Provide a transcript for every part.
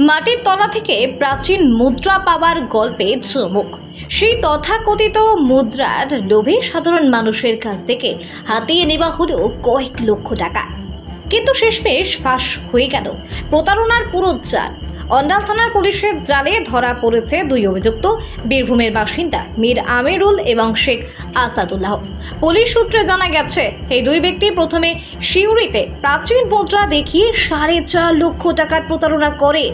মাটির তলা থেকে প্রাচীন মুদ্রা পাওয়ার গল্পে চমক। সেই তথাকথিত মুদ্রার লোভে সাধারণ মানুষের কাছ থেকে হাতিয়ে নেওয়া হলো কয়েক লক্ষ টাকা। কিন্তু শেষমেশ ফাঁস হয়ে গেল। প্রতারণার পুরো জাল অন্ডাল থানার পুলিশের জালে ধরা পড়েছে দুই অভিযুক্ত। বীরভূমের বাসিন্দা মীর আমিরুল এবং শেখ আসাদুল্লাহ। পুলিশ সূত্রে জানা গেছে, এই দুই ব্যক্তি প্রথমে শিউরিতে প্রাচীন মুদ্রা দেখিয়ে সাড়ে চার লক্ষ টাকার প্রতারণা করে।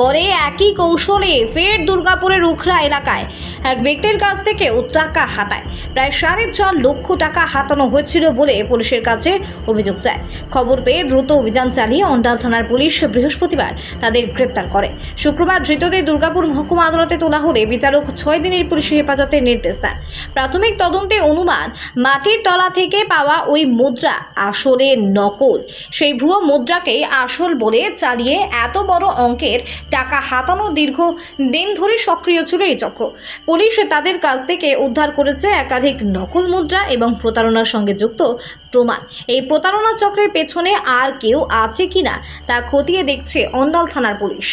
পরে একই কৌশলে ফের দুর্গাপুরের উখরা এলাকায় এক ব্যক্তির কাছ থেকেও টাকা হাতায়। প্রায় সাড়ে চার লক্ষ টাকা হাতানো হয়েছিল বলে পুলিশের কাছে অভিযোগ যায়। খবর পেয়ে দ্রুত অভিযান চালিয়ে অন্ডাল থানার পুলিশ বৃহস্পতিবার তাদের গ্রেপ্তার করে। শুক্রবার ধৃতদের দুর্গাপুর মহকুমা আদালতে তোলা হলে বিচারক ছয় দিনের পুলিশি হেফাজতের নির্দেশ দেন। প্রাথমিক তদন্তে অনুমান, মাটির তলা থেকে পাওয়া ওই মুদ্রা আসলে নকল। সেই ভুয়ো মুদ্রাকে আসল বলে চালিয়ে এত বড় অঙ্কের টাকা হাতানো দীর্ঘ দিন ধরে সক্রিয় ছিল এই চক্র। পুলিশ তাদের কাছ থেকে উদ্ধার করেছে একাধিক নকল মুদ্রা এবং প্রতারণার সঙ্গে যুক্ত প্রমাণ। এই প্রতারণা চক্রের পেছনে আর কেউ আছে কিনা তা খতিয়ে দেখছে অন্ডাল থানার পুলিশ।